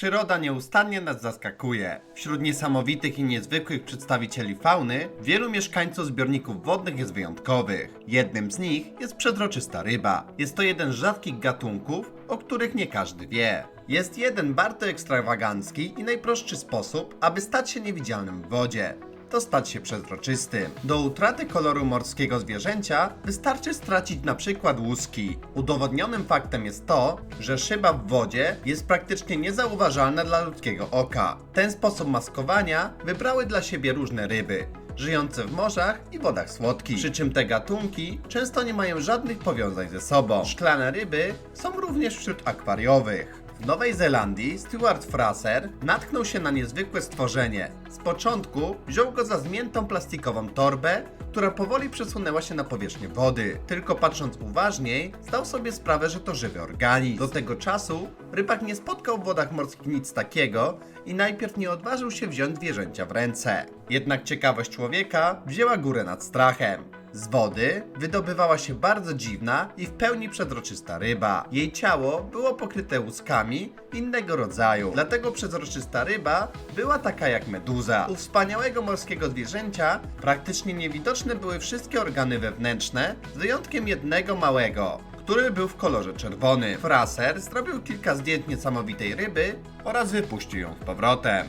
Przyroda nieustannie nas zaskakuje. Wśród niesamowitych i niezwykłych przedstawicieli fauny, wielu mieszkańców zbiorników wodnych jest wyjątkowych. Jednym z nich jest przezroczysta ryba. Jest to jeden z rzadkich gatunków, o których nie każdy wie. Jest jeden bardzo ekstrawagancki i najprostszy sposób, aby stać się niewidzialnym w wodzie to stać się przezroczystym. Do utraty koloru morskiego zwierzęcia wystarczy stracić na przykład łuski. Udowodnionym faktem jest to, że szyba w wodzie jest praktycznie niezauważalna dla ludzkiego oka. Ten sposób maskowania wybrały dla siebie różne ryby żyjące w morzach i wodach słodkich. Przy czym te gatunki często nie mają żadnych powiązań ze sobą. Szklane ryby są również wśród akwariowych. W Nowej Zelandii Stuart Fraser natknął się na niezwykłe stworzenie. Z początku wziął go za zmiętą plastikową torbę, która powoli przesunęła się na powierzchnię wody. Tylko patrząc uważniej, zdał sobie sprawę, że to żywy organizm. Do tego czasu rybak nie spotkał w wodach morskich nic takiego i najpierw nie odważył się wziąć zwierzęcia w ręce. Jednak ciekawość człowieka wzięła górę nad strachem. Z wody wydobywała się bardzo dziwna i w pełni przezroczysta ryba. Jej ciało było pokryte łuskami innego rodzaju, dlatego przezroczysta ryba była taka jak meduza. U wspaniałego morskiego zwierzęcia praktycznie niewidoczne były wszystkie organy wewnętrzne, z wyjątkiem jednego małego, który był w kolorze czerwonym. Fraser zrobił kilka zdjęć niesamowitej ryby oraz wypuścił ją z powrotem.